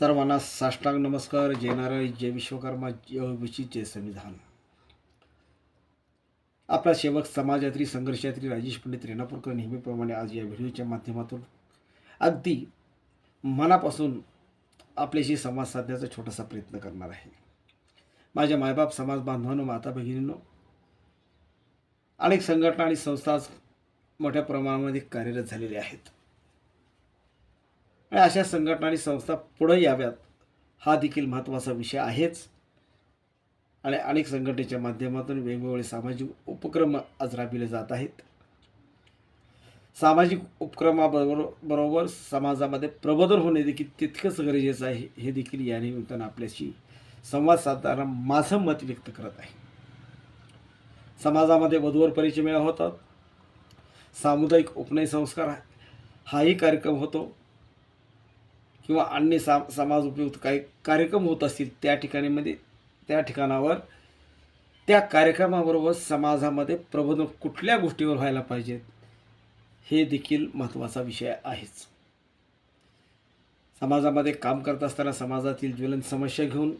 सर्वांना साष्टांग नमस्कार. जय नारायण जय विश्वकर्मा जय जय संविधान. आपला सेवक समाजयात्री संघर्षयात्री राजेश पंडित रेणापूरकर नेहमीप्रमाणे आज या व्हिडिओच्या माध्यमातून अगदी मनापासून आपल्याशी संवाद साधण्याचा छोटासा प्रयत्न करणार आहे. माझ्या मायबाप समाज बांधवांनो माता भगिनींनो अनेक संघटना आणि संस्था मोठ्या प्रमाणामध्ये कार्यरत झालेल्या आहेत. आणि अशा संघटना आणि संस्था पुढं याव्यात हा देखील महत्त्वाचा विषय आहेच. आणि अनेक संघटनेच्या माध्यमातून वेगवेगळे सामाजिक उपक्रम आज राबविले जात आहेत. सामाजिक उपक्रमाबरोबर बरोबर समाजामध्ये प्रबोधन होणे देखील तितकंच गरजेचं आहे हे देखील या निमित्तानं आपल्याशी संवाद साधताना माझं मत व्यक्त करत आहे. समाजामध्ये वधूवर परिचय मेळा होतात. सामुदायिक उपनय संस्कार हाही कार्यक्रम होतो. किंवा अन्य सा समाज उपयुक्त काही कार्यक्रम होत असतील त्या ठिकाणीमध्ये म्हणजे त्या ठिकाणावर त्या कार्यक्रमाबरोबर समाजामध्ये प्रबोधन कुठल्या गोष्टीवर व्हायला पाहिजेत हे देखील महत्त्वाचा विषय आहेच. समाजामध्ये काम करत असताना समाजातील ज्वलन समस्या घेऊन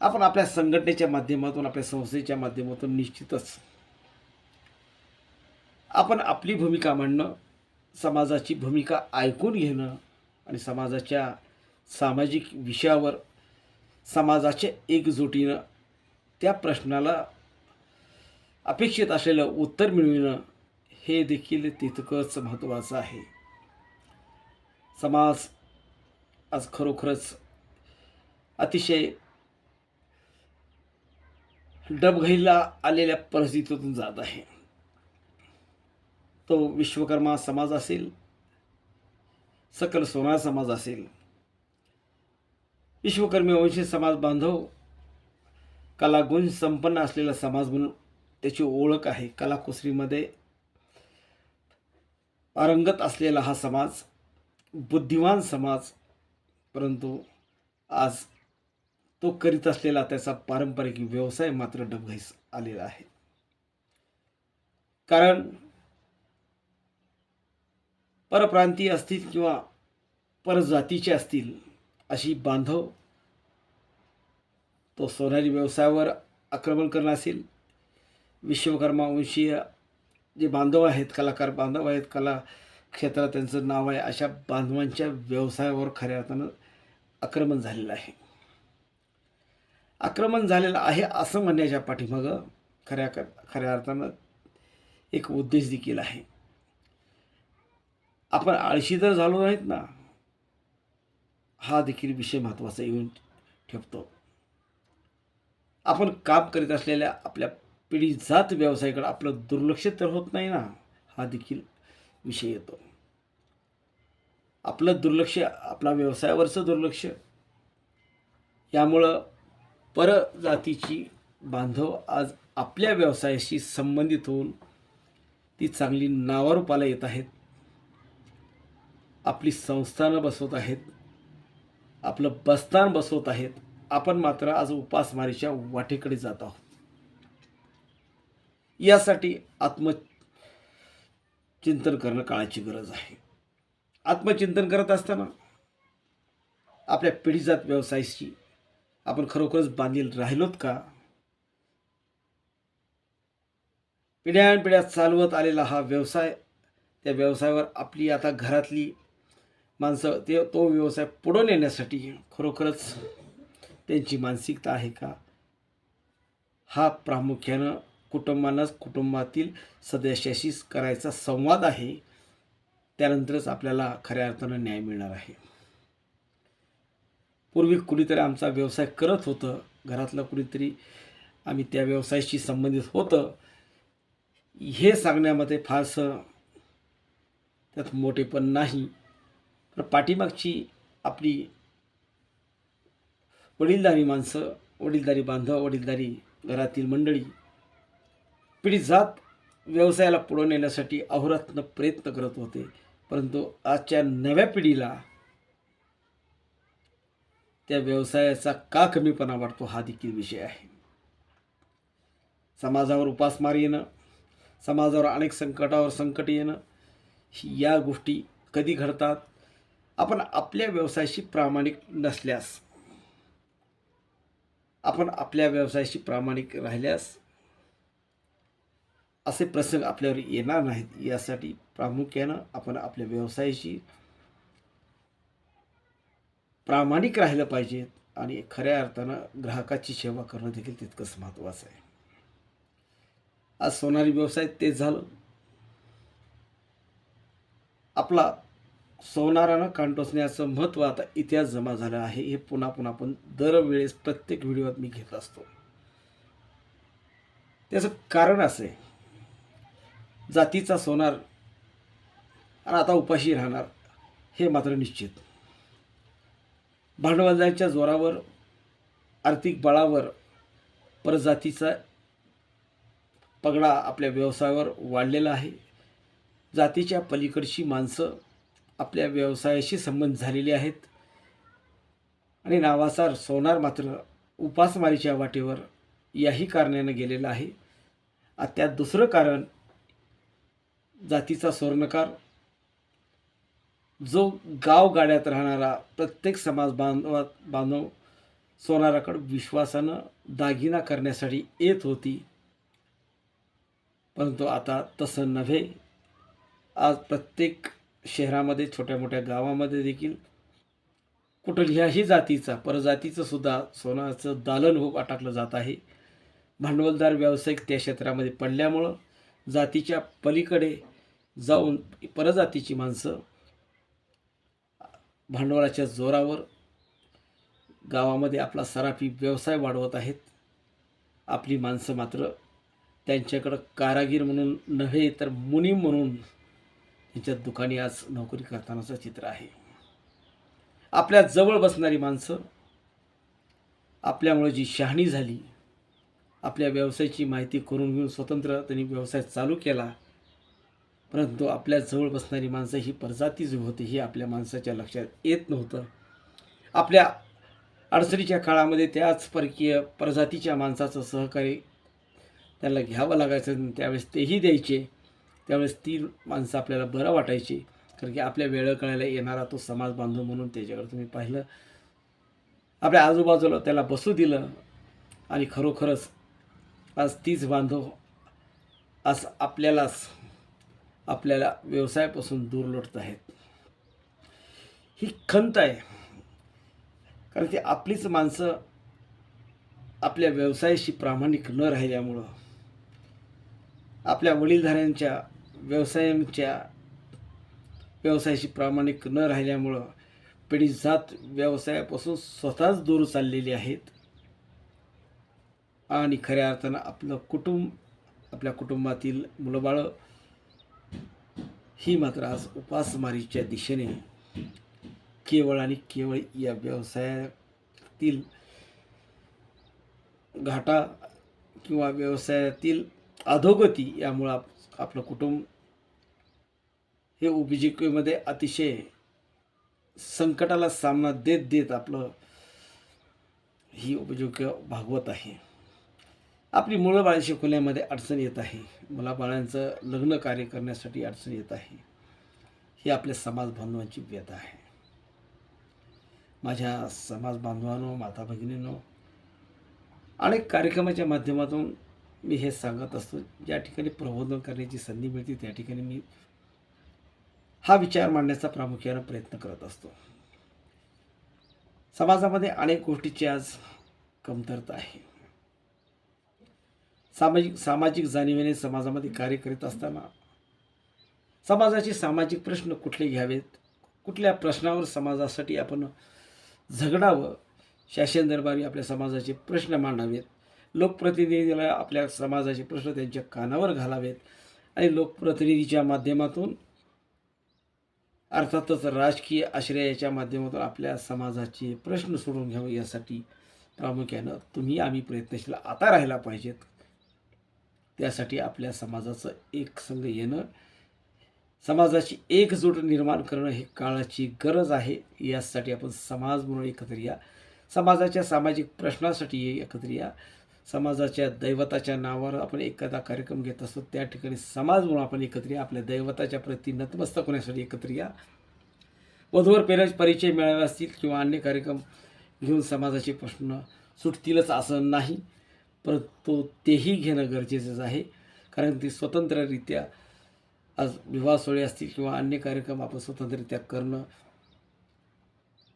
आपण आपल्या संघटनेच्या माध्यमातून आपल्या संस्थेच्या माध्यमातून निश्चितच आपण आपली भूमिका मांडणं समाजाची भूमिका ऐकून घेणं आणि समाजाच्या सामाजिक विषयावर समाजाच्या एकजुटीनं त्या प्रश्नाला अपेक्षित असलेलं उत्तर मिळविणं हे देखील तितकंच महत्त्वाचं आहे. समाज आज खरोखरच अतिशय डबघाईला आलेल्या परिस्थितीतून जात आहे. तो विश्वकर्मा समाज असेल सकल सोनार समाज असेल. विश्वकर्मी वंशी समाज बांधव कलागुण संपन्न असलेला समाज म्हणून त्याची ओळख आहे. कलाकुसरीमध्ये पारंगत असलेला हा समाज बुद्धिमान समाज परंतु आज तो करीत असलेला त्याचा पारंपरिक व्यवसाय मात्र डबघाईस आलेला आहे. कारण परप्रांतीय असतील किंवा परजातीचे असतील अशी बांधव तो सोनारी व्यवसायावर आक्रमण करणं असेल. विश्वकर्मा वंशीय जे बांधव आहेत कलाकार बांधव आहेत कला क्षेत्रात त्यांचं नाव आहे अशा बांधवांच्या व्यवसायावर खऱ्या अर्थानं आक्रमण झालेलं आहे. आक्रमण झालेलं आहे असं म्हणण्याच्या पाठीमागं खऱ्या खऱ्या अर्थानं एक उद्देश देखील आहे. आपण आळशी तर झालो नाहीत ना. हा देखील विषय महत्त्वाचा येऊन ठेवतो आपण काम करीत असलेल्या आपल्या पिढी जात व्यवसायाकडे आपलं दुर्लक्ष तर होत नाही ना हा देखील विषय येतो. आपलं दुर्लक्ष आपला व्यवसायावरचं दुर्लक्ष. यामुळं परजातीची बांधव आज आपल्या व्यवसायाशी संबंधित होऊन ती चांगली नावारूपाला येत आहेत. आपली संस्थानं बसवत आहेत आपलं बस्तान बसवत आहेत आपण मात्र आज उपासमारीच्या वाटेकडे जात आहोत. यासाठी आत्मचिंतन करणं काळाची गरज आहे. आत्मचिंतन करत असताना आपल्या पिढीजात व्यवसायाशी आपण खरोखरच बांधील राहिलोत का? पिढ्यानपिढ्या चालवत आलेला हा व्यवसाय त्या व्यवसायावर आपली आता घरातली माणसं ते तो व्यवसाय पुढं नेण्यासाठी खरोखरच त्यांची मानसिकता आहे का? हा प्रामुख्यानं कुटुंबांनाच कुटुंबातील सदस्याशी करायचा संवाद आहे. त्यानंतरच आपल्याला खऱ्या अर्थानं न्याय मिळणार आहे. पूर्वी कुणीतरी आमचा व्यवसाय करत होतं. घरातलं कुणीतरी आम्ही त्या व्यवसायाशी संबंधित होतं. हे सांगण्यामध्ये फारसं त्यात मोठेपण नाही. तर पाठीमागची आपली वडीलधारी माणसं वडीलधारी बांधव वडीलधारी घरातील मंडळी पिढी जात व्यवसायाला पुढं नेण्यासाठी अहोरात्र प्रयत्न करत होते. परंतु आजच्या नव्या पिढीला त्या व्यवसायाचा का कमीपणा वाटतो हा देखील विषय आहे. समाजावर उपासमार येणं समाजावर अनेक संकटावर संकट येणं या गोष्टी कधी घडतात? आपण आपल्या व्यवसायाशी प्रामाणिक नसल्यास आपण आपल्या व्यवसायाशी प्रामाणिक राहिल्यास असे प्रसंग आपल्यावर येणार नाहीत. यासाठी प्रामुख्यानं आपण आपल्या व्यवसायाशी प्रामाणिक राहिलं पाहिजे आणि खऱ्या अर्थानं ग्राहकाची सेवा करणं देखील तितकंच महत्त्वाचं आहे. आज सोनारी व्यवसाय तेच झालं. आपला सोनारानं कान टोचण्याचं महत्त्व आता इतिहास जमा झालं आहे. हे पुन्हा पुन्हा आपण दरवेळेस प्रत्येक व्हिडिओत मी घेत असतो. त्याचं कारण असे जातीचा सोनार आणि आता उपाशी राहणार हे मात्र निश्चित. भांडवलदारांच्या जोरावर आर्थिक बळावर परजातीचा पगडा आपल्या व्यवसायावर वाढलेला आहे. जातीच्या पलीकडची माणसं आपल्या व्यवसायाशी संबंध झालेले आहेत. आणि नावासार सोनार मात्र उपासमारीच्या वाटेवर याही कारणानं गेलेला आहे. आ त्यात दुसरं कारण जातीचा स्वर्णकार जो गाव गाड्यात राहणारा प्रत्येक समाज बांधवात बांधव सोनाराकडं विश्वासानं दागिना करण्यासाठी येत होती. परंतु आता तसं नव्हे. आज प्रत्येक शहरामध्ये छोट्या मोठ्या गावामध्ये देखील कुठल्याही जातीचा परजातीचं सुद्धा सोनाचं दालन हो अटकलं जात आहे. भांडवलदार व्यावसायिक त्या क्षेत्रामध्ये पडल्यामुळं जातीच्या पलीकडे जाऊन परजातीची माणसं भांडवलाच्या जोरावर गावामध्ये आपला सराफी व्यवसाय वाढवत आहेत. आपली माणसं मात्र त्यांच्याकडं कारागीर म्हणून नव्हे तर मुनीम म्हणून त्यांच्या दुकानी आज नोकरी करतानाचं चित्र आहे. आपल्या जवळ बसणारी माणसं आपल्यामुळे जी शहाणी झाली आपल्या व्यवसायाची माहिती करून घेऊन स्वतंत्र त्यांनी व्यवसाय चालू केला परंतु आपल्या जवळ बसणारी माणसं ही प्रजातीच होती ही आपल्या माणसाच्या लक्षात येत नव्हतं. आपल्या अडचणीच्या काळामध्ये त्याच परकीय प्रजातीच्या माणसाचं सहकार्य त्यांना घ्यावं लागायचं त्यावेळेस तेही द्यायचे. त्यावेळेस ती माणसं आपल्याला बरं वाटायची. कारण की आपल्या वेळ कळायला येणारा तो समाज बांधव म्हणून त्याच्याकडे तुम्ही पाहिलं. आपल्या आजूबाजूला त्याला बसू दिलं. आणि खरोखरच आज तीच बांधव आज आपल्यालाच आपल्याला व्यवसायापासून दूर लोटत आहेत. ही खंत आहे. कारण ती आपलीच माणसं आपल्या व्यवसायाशी प्रामाणिक न राहिल्यामुळं आपल्या वडीलधाऱ्यांच्या व्यवसायांच्या व्यवसायाशी प्रामाणिक न राहिल्यामुळं पिढी जात व्यवसायापासून स्वतःच दूर चाललेली आहेत. आणि खऱ्या अर्थानं आपलं कुटुंब आपल्या कुटुंबातील मुलंबाळं ही मात्र आज उपासमारीच्या दिशेने केवळ आणि केवळ या व्यवसायातील घाटा किंवा व्यवसायातील अधोगती यामुळं आपलं कुटुंब हे उपजीविकेमध्ये अतिशय संकटाला सामना देत देत आपलं ही उपजीविका भागवत आहे. आपली मुळं बाळ शिकवण्यामध्ये अडचण येत आहे. मुलाबाळांचं लग्न कार्य करण्यासाठी अडचण येत आहे. ही आपल्या समाज बांधवांची व्यथा आहे. माझ्या समाज बांधवांनो माता भगिनींनो अनेक कार्यक्रमाच्या माध्यमातून मी हे सांगत असतो ज्या ठिकाणी प्रबोधन करण्याची संधी मिळते त्या ठिकाणी मी हा विचार मांडण्याचा प्रामुख्यानं प्रयत्न करत असतो. समाजामध्ये अनेक गोष्टीची आज कमतरता आहे. सामाजिक सामाजिक जाणीवेने समाजामध्ये कार्य करीत असताना समाजाचे सामाजिक प्रश्न कुठले घ्यावेत? कुठल्या प्रश्नावर समाजासाठी आपण झगडावं? शासन दरबारी आपल्या समाजाचे प्रश्न मांडावेत? लोकप्रतिनिधीला आपल्या समाजाचे प्रश्न त्यांच्या कानावर घालावेत आणि लोकप्रतिनिधीच्या माध्यमातून अर्थातच राजकीय आश्रयाच्या माध्यमातून आपल्या समाजाचे प्रश्न सोडून घ्यावं यासाठी प्रामुख्यानं तुम्ही आम्ही प्रयत्नशील आता राहायला पाहिजेत. त्यासाठी आपल्या समाजाचं एक संघ येणं समाजाची एकजूट निर्माण करणं हे काळाची गरज आहे. यासाठी आपण समाज म्हणून एकत्र या समाजाच्या सामाजिक प्रश्नासाठी एकत्र या. समाजाच्या दैवताच्या नावावर आपण एखादा कार्यक्रम घेत असतो त्या ठिकाणी समाज म्हणून आपण एकत्र या. आपल्या दैवताच्या प्रती नतमस्तक होण्यासाठी एकत्र या. वधूवर पेर परिचय मिळाला असतील किंवा अन्य कार्यक्रम घेऊन समाजाचे प्रश्न सुटतीलच असं नाही परंतु तेही घेणं गरजेचंच आहे. कारण ती स्वतंत्ररित्या आज विवाह सोहळे असतील किंवा अन्य कार्यक्रम आपण स्वतंत्ररित्या करणं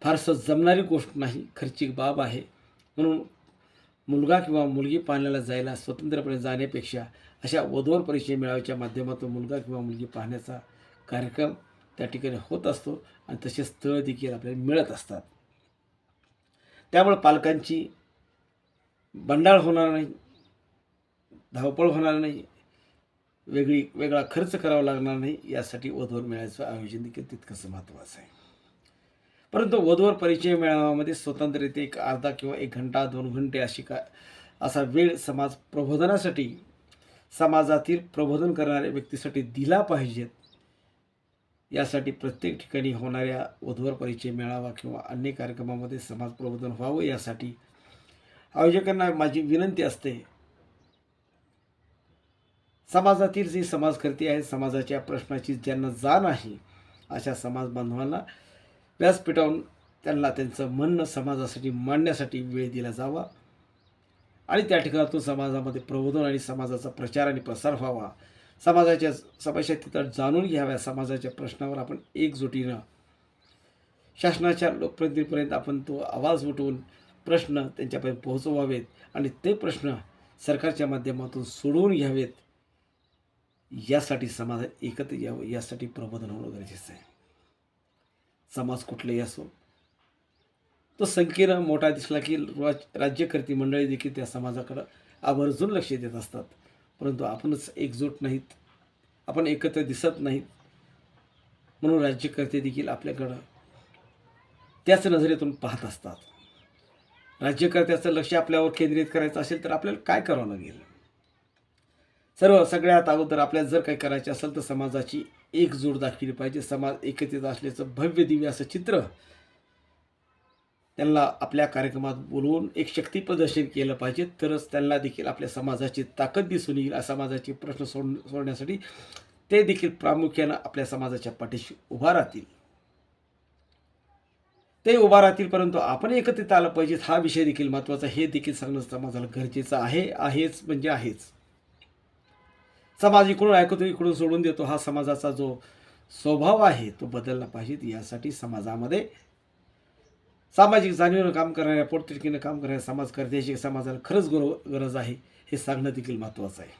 फारसं जमणारी गोष्ट नाही. खर्चिक बाब आहे. म्हणून मुलगा किंवा मुलगी पाहण्याला जायला स्वतंत्रपणे जाण्यापेक्षा अशा वधूवर परिचय मेळाव्याच्या माध्यमातून मुलगा किंवा मुलगी पाहण्याचा कार्यक्रम त्या ठिकाणी होत असतो आणि तसे स्थळ देखील आपल्याला मिळत असतात. त्यामुळे पालकांची बंडाळ होणार नाही धावपळ होणार नाही वेगळी वेगळा खर्च करावा लागणार नाही यासाठी वधूवर मिळायचं आयोजन देखील तितकंच महत्त्वाचं आहे. परंतु वधूवर परिचय मेळाव्यामध्ये स्वतंत्ररित्या एक अर्धा किंवा एक घंटा दोन घंटे अशी का असा वेळ समाज प्रबोधनासाठी समाजातील प्रबोधन करणाऱ्या व्यक्तीसाठी दिला पाहिजेत यासाठी प्रत्येक ठिकाणी होणाऱ्या वधूवर परिचय मेळावा किंवा अन्य कार्यक्रमामध्ये समाज प्रबोधन व्हावं यासाठी आयोजकांना माझी विनंती असते. समाजातील जी समाजकर्ती आहे समाजाच्या प्रश्नाची ज्यांना जाण आहे अशा समाज बांधवांना व्यासपीठावरून त्यांना त्यांचं म्हणणं समाजासाठी मांडण्यासाठी वेळ दिला जावा. आणि त्या ठिकाणातून समाजामध्ये प्रबोधन आणि समाजाचा प्रचार आणि प्रसार व्हावा. समाजाच्या समस्या तिथं जाणून घ्याव्या. समाजाच्या प्रश्नावर आपण एकजुटीनं शासनाच्या लोकप्रतिनिधीपर्यंत आपण तो आवाज उठवून प्रश्न त्यांच्यापर्यंत पोहोचवावेत आणि ते प्रश्न सरकारच्या माध्यमातून सोडवून घ्यावेत. यासाठी समाज एकत्र यावं. यासाठी प्रबोधन होणं गरजेचं आहे. समाज कुठलाही असो. तो संकीर्ण मोठा दिसला की राज राज्यकर्ती मंडळी देखील त्या समाजाकडं आवर्जून लक्ष देत असतात. परंतु आपणच एकजूट नाहीत. आपण एकत्र दिसत नाहीत. म्हणून राज्यकर्ते देखील आपल्याकडं त्याच नजरेतून पाहत असतात. राज्यकर्त्याचं लक्ष आपल्यावर केंद्रित करायचं असेल तर आपल्याला काय करावं लागेल? सर्व सगळ्यात अगोदर आपल्याला जर काही करायचे असेल तर समाजाची एकजूट दाखविली पाहिजे. समाज एकत्रित असल्याचं भव्य दिव्य असं चित्र त्यांना आपल्या कार्यक्रमात बोलवून एक शक्ती प्रदर्शन केलं पाहिजे. तरच त्यांना देखील आपल्या समाजाची ताकद दिसून येईल. समाजाचे प्रश्न सोड सोडण्यासाठी ते देखील प्रामुख्यानं आपल्या समाजाच्या पाठीशी उभा राहतील. ते उभा राहतील परंतु आपण एकत्रित आलं पाहिजेत. हा विषय देखील महत्त्वाचा हे देखील सांगणं समाजाला गरजेचं आहे. आहेच म्हणजे आहेच. समाज इकडून ऐकतो इकडून सोडून देतो हा समाजाचा जो स्वभाव आहे तो बदलला पाहिजे यासाठी समाजामध्ये सामाजिक जाणीवनं काम करणाऱ्या पोटतिडकीनं काम करणाऱ्या समाजकर्त्याची समाजाला खरंच गुरु गरज आहे हे सांगणं देखील महत्त्वाचं आहे.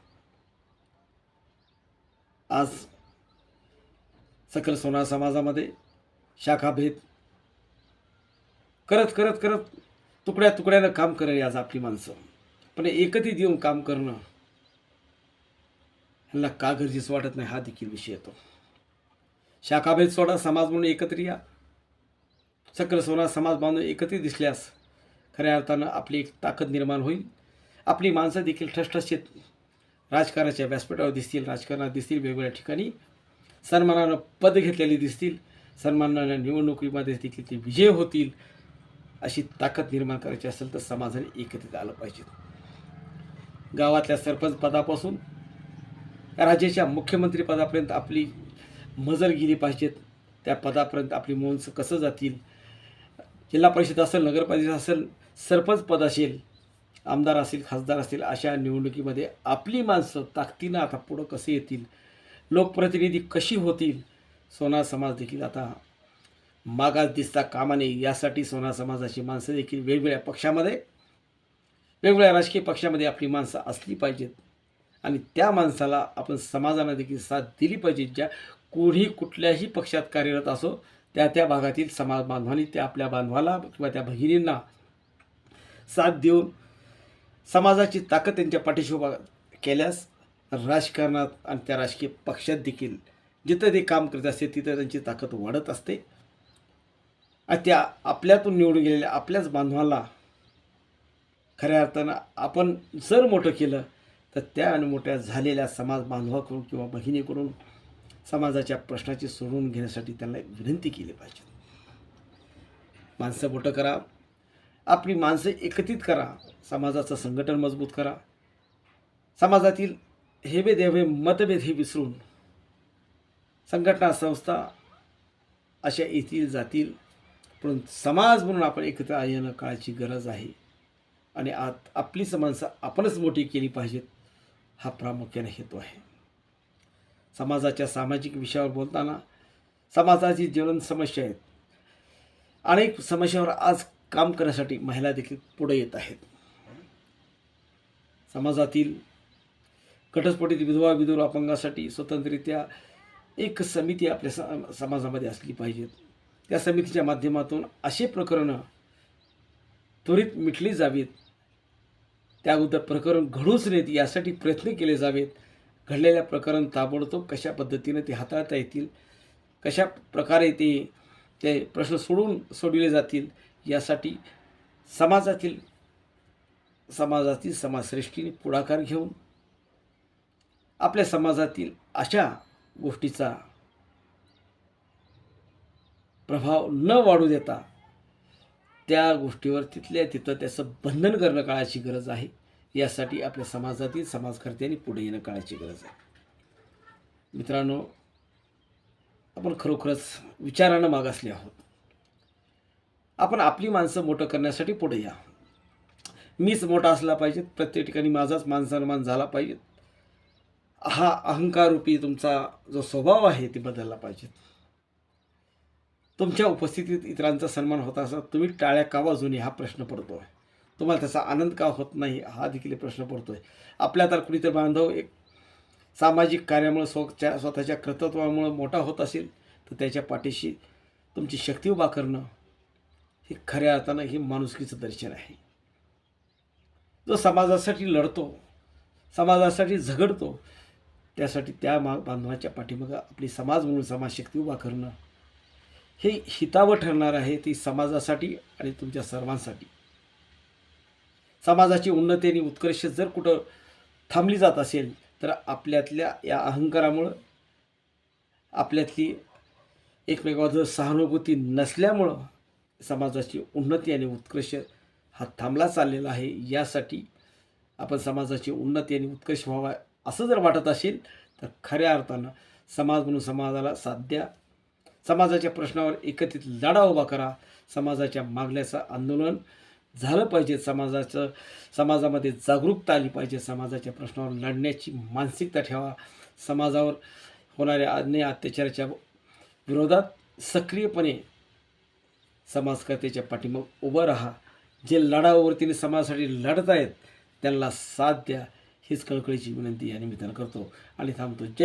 आज सकल सोना समाजामध्ये शाखाभेद करत करत करत तुकड्या तुकड्यानं काम करेल आज आपली माणसं. पण एकत्रित येऊन काम करणं ह्यांना का गरजेचं वाटत नाही? हा देखील विषय येतो. शाखाभेद सोडा समाज म्हणून एकत्र या. सकल सोडा समाज बांधून एकत्रित दिसल्यास खऱ्या अर्थानं आपली एक ताकद निर्माण होईल. आपली माणसं देखील ठसठशीत राजकारणाच्या व्यासपीठावर दिसतील राजकारणात दिसतील वेगवेगळ्या ठिकाणी. सन्मानानं पद घेतलेली दिसतील. सन्मानानं निवडणुकीमध्ये देखील ते विजय होतील. अशी ताकद निर्माण करायची असेल तर समाजाने एकत्रित आलं पाहिजे. गावातल्या सरपंच पदापासून राज्याच्या मुख्यमंत्रीपदापर्यंत आपली मजल गेली पाहिजेत. त्या पदापर्यंत आपली माणसं कसं जातील? जिल्हा परिषद असेल नगरपालिका असेल सरपंच पद असेल आमदार असतील खासदार असतील अशा निवडणुकीमध्ये आपली माणसं ताकदीनं आता पुढं कसे येतील? लोकप्रतिनिधी कशी होतील? सोना समाज देखील आता मागास दिसता कामा नये यासाठी सोना समाजाची माणसं देखील वेगवेगळ्या पक्षामध्ये वेगवेगळ्या राजकीय पक्षामध्ये आपली माणसं असली पाहिजेत. आणि त्या माणसाला आपण समाजानं देखील साथ दिली पाहिजे. ज्या कोणी कुठल्याही पक्षात कार्यरत असो त्या त्या भागातील समाज बांधवांनी त्या आपल्या बांधवाला किंवा त्या भगिनींना साथ देऊन समाजाची ताकद त्यांच्या पाठीशी उभा केल्यास राजकारणात आणि त्या राजकीय पक्षात देखील जिथं ते काम करत असते तिथं त्यांची ताकद वाढत असते. आणि त्या आपल्यातून निवडून गेलेल्या आपल्याच बांधवाला खऱ्या अर्थानं आपण जर मोठं केलं तर त्या आणि मोठ्या झालेल्या समाज बांधवाकडून किंवा बहिणीकडून समाजाच्या प्रश्नाची सोडवून घेण्यासाठी त्यांना विनंती केली पाहिजे. माणसं मोठं करा. आपली माणसं एकत्रित करा. समाजाचं संघटन मजबूत करा. समाजातील हेवे देवे मतभेद हे विसरून संघटना संस्था अशा येतील जातील. पण समाज म्हणून आपण एकत्र येणं काळाची गरज आहे. आणि आत आपलीच माणसं आपणच मोठी केली पाहिजेत. हा प्रामुख्याने हेतू आहे. समाजाच्या सामाजिक विषयावर बोलताना समाजाची जीवन समस्या आहेत. अनेक समस्यावर आज काम करण्यासाठी महिला देखील पुढे येत आहेत. समाजातील घटस्फोटित विधवा विधुर अपंगासाठी स्वतंत्ररित्या एक समिती आपल्या स समाजामध्ये असली पाहिजेत. त्या समितीच्या माध्यमातून असे प्रकरणं त्वरित मिटली जावीत. त्या अगोदर प्रकरण घडूच नयेत यासाठी प्रयत्न केले जावेत. घडलेल्या प्रकरण ताबडतोब कशा पद्धतीनं ते हाताळता येतील कशा प्रकारे ते ते प्रश्न सोडून सोडविले जातील यासाठी समाजातील समाजातील समाजश्रेष्ठीने पुढाकार घेऊन आपल्या समाजातील अशा गोष्टीचा प्रभाव न वाढू देता त्या गोष्टीवर तिथल्या तिथं त्याचं बंधन करणं काळाची गरज आहे. यासाठी आपल्या समाजातील समाजकर्त्यांनी पुढे येणं काळाची गरज आहे. मित्रांनो आपण खरोखरच विचारानं मागासले आहोत. आपण आपली माणसं मोठं करण्यासाठी पुढे या. मीच मोठा असला पाहिजे प्रत्येक ठिकाणी माझाच मानसन्मान झाला पाहिजे. हा अहंकाररूपी तुमचा जो स्वभाव आहे ते बदलला पाहिजेत तुमच्या उपस्थितीत इतरांचा सन्मान होत असा तुम्ही टाळ्या का वाजून हा प्रश्न पडतो आहे तुम्हाला त्याचा आनंद का होत नाही हा देखील प्रश्न पडतो आहे आपल्या तर कुणीतरी बांधव एक सामाजिक कार्यामुळे स्वच्या स्वतःच्या कर्तृत्वामुळे मोठा होत असेल तर त्याच्या पाठीशी तुमची शक्ती उभा करणं हे खऱ्या अर्थानं हे माणुसकीचं दर्शन आहे. जो समाजासाठी लढतो समाजासाठी झगडतो त्यासाठी त्या मा बांधवाच्या पाठीमागं आपली समाज म्हणून समाजशक्ती उभा करणं हे हितावं ठरणार आहे ती समाजासाठी आणि तुमच्या सर्वांसाठी. समाजाची उन्नती आणि उत्कर्ष जर कुठं थांबली जात असेल तर आपल्यातल्या या अहंकारामुळं आपल्यातली एकमेकावर सहानुभूती नसल्यामुळं समाजाची उन्नती आणि उत्कर्ष हा थांबला चाललेला आहे. यासाठी आपण समाजाची उन्नती आणि उत्कर्ष व्हावा असं जर वाटत असेल तर खऱ्या अर्थानं समाज म्हणून समाजाला साध्या समाजाच्या प्रश्नावर एकत्रित लढा उभा करा. समाजाच्या मागण्याचं आंदोलन झालं पाहिजे. समाजाचं समाजामध्ये जागरूकता आली पाहिजे. समाजाच्या प्रश्नावर लढण्याची मानसिकता ठेवा. समाजावर होणाऱ्या अन्य अत्याचाराच्या विरोधात सक्रियपणे समाजकर्त्याच्या पाठीमाग उभं राहा. जे लढावरतीने समाजासाठी लढत आहेत त्यांना साथ द्या. हीच कळकळीची विनंती या निमित्तानं करतो. आणि थांबतो. जय